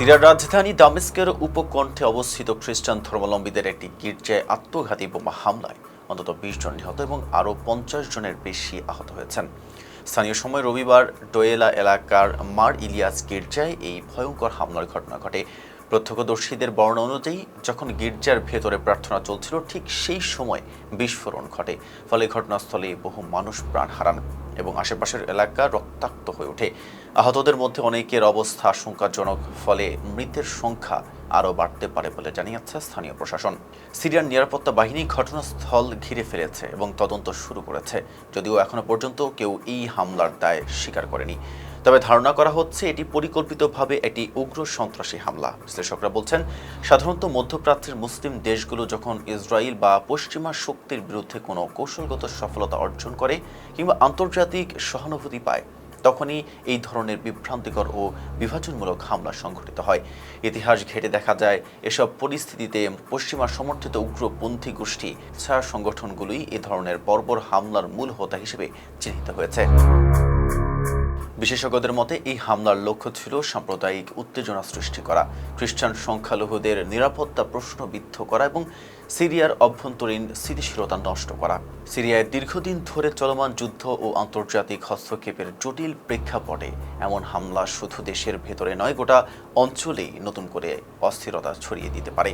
সিরিয়ার রাজধানী দামেস্কের উপকণ্ঠে অবস্থিত খ্রিস্টান ধর্মাবলম্বীদের একটি গির্জায় আত্মঘাতী বোমা হামলায় অন্তত বিশ জন নিহত এবং আরও পঞ্চাশ জনের বেশি আহত হয়েছেন। স্থানীয় সময় রবিবার ডোয়েলা এলাকার মার ইলিয়াস গির্জায় এই ভয়ঙ্কর হামলার ঘটনা ঘটে। প্রত্যক্ষদর্শীদের বর্ণনা অনুযায়ী, যখন গির্জার ভেতরে প্রার্থনা চলছিল, ঠিক সেই সময় বিস্ফোরণ ঘটে। ফলে ঘটনাস্থলে বহু মানুষ প্রাণ হারান এবং আশেপাশের এলাকা রক্তাক্ত হয়ে ওঠে। আহতদের মধ্যে অনেকের অবস্থা আশঙ্কাজনক, ফলে মৃতের সংখ্যা আরও বাড়তে পারে বলে জানিয়েছে স্থানীয় প্রশাসন। সিরিয়ার নিরাপত্তা বাহিনী ঘটনাস্থল ঘিরে ফেলেছে এবং তদন্ত শুরু করেছে। যদিও এখনও পর্যন্ত কেউ এই হামলার দায় স্বীকার করেনি। তবে ধারণা করা হচ্ছে এটি পরিকল্পিতভাবে একটি উগ্র সন্ত্রাসী হামলা। বিশ্লেষকরা বলছেন, সাধারণত মধ্যপ্রাচ্যের মুসলিম দেশগুলো যখন ইসরায়েল বা পশ্চিমা শক্তির বিরুদ্ধে কোনো কৌশলগত সফলতা অর্জন করে কিংবা আন্তর্জাতিক সহানুভূতি পায়, তখনই এই ধরনের বিভ্রান্তিকর ও বিভাজনমূলক হামলা সংঘটিত হয়। ইতিহাস ঘেটে দেখা যায়, এসব পরিস্থিতিতে পশ্চিমা সমর্থিত উগ্রপন্থী গোষ্ঠী ছায়া সংগঠনগুলোই এ ধরনের বর্বর হামলার মূল হোতা হিসেবে চিহ্নিত হয়েছে। বিশেষজ্ঞদের মতে, এই হামলার লক্ষ্য ছিল সাম্প্রদায়িক উত্তেজনা সৃষ্টি করা, খ্রিস্টান সংখ্যালঘুদের নিরাপত্তা প্রশ্নবিদ্ধ করা এবং সিরিয়ার অভ্যন্তরীণ স্থিতিশীলতা নষ্ট করা। সিরিয়ায় দীর্ঘদিন ধরে চলমান যুদ্ধ ও আন্তর্জাতিক হস্তক্ষেপের জটিল প্রেক্ষাপটে এমন হামলা শুধু দেশের ভেতরে নয়, গোটা অঞ্চলেই নতুন করে অস্থিরতা ছড়িয়ে দিতে পারে।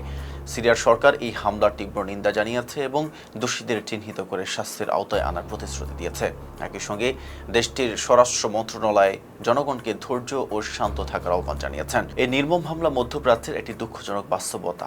সিরিয়ার সরকার এই হামলার তীব্র নিন্দা জানিয়েছে এবং দোষীদের চিহ্নিত করে শাস্তির আওতায় আনার প্রতিশ্রুতি দিয়েছে। একই সঙ্গে দেশটির স্বরাষ্ট্র মন্ত্রণালয় জনগণকে ধৈর্য ও শান্ত থাকার আহ্বান জানিয়েছেন। এই নির্মম হামলা মধ্যপ্রাচ্যের একটি দুঃখজনক বাস্তবতা।